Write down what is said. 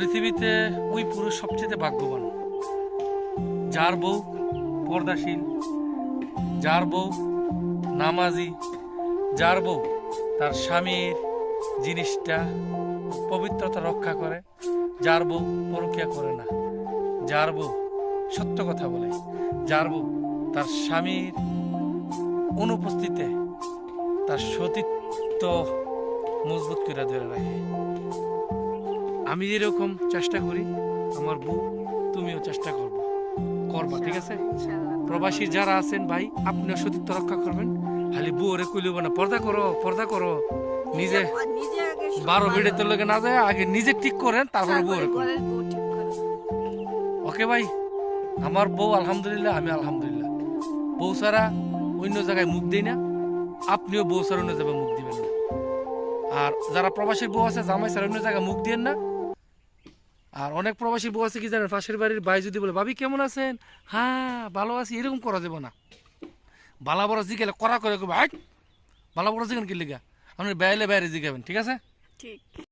পৃথিবীতে ওই পুরুষ সবচেয়ে ভাগ্যবান। যার বউ পর্দাশীল, যার বউ নামাজি, যার বউ তার স্বামীর জিনিসটা পবিত্রতা রক্ষা করে, যার বউ পরকিয়া করে না, যার বউ সত্য কথা বলে, যার বউ তার স্বামীর অনুপস্থিতিতে তার সতীত্ব মজবুত করে ধরে রাখে। আমি যেরকম চেষ্টা করি আমার বউ তুমিও চেষ্টা করব। করবা ঠিক আছে? প্রবাসী যারা আছেন ভাই আপনিও সতীত্ব রক্ষা করবেন। খালি বউরে কইলেব না পর্দা করো পর্দা করো। নিজে বারো ভালো বেড়ে তোর লগে না যায় আগে নিজে ঠিক করেন তারপরে বউরে করেন। বউ ওকে ভাই? আমার বউ আলহামদুলিল্লাহ আমি আলহামদুলিল্লাহ। বউ সারা অন্য জায়গায় মুখ দিই না। আপনিও বউ সারা অন্য জায়গায় মুখ দিবেন না। আর যারা প্রবাসীর বউ আছে জামাই ছাড়া অন্য জায়গায় মুখ দিয়েন না। আর অনেক প্রবাসী বউ আছে কি জানেন? পাশের বাড়ির ভাই যদি বলে, ভাবি, কেমন আছেন? হ্যাঁ ভালো আছি। এরকম করা যাবে না। বালা বড় জিগেলে করা করে ভাই বালা বড় জিগেন কি লিগা? আপনি বাইরে বাইরে জিগাবেন ঠিক আছে? ঠিক।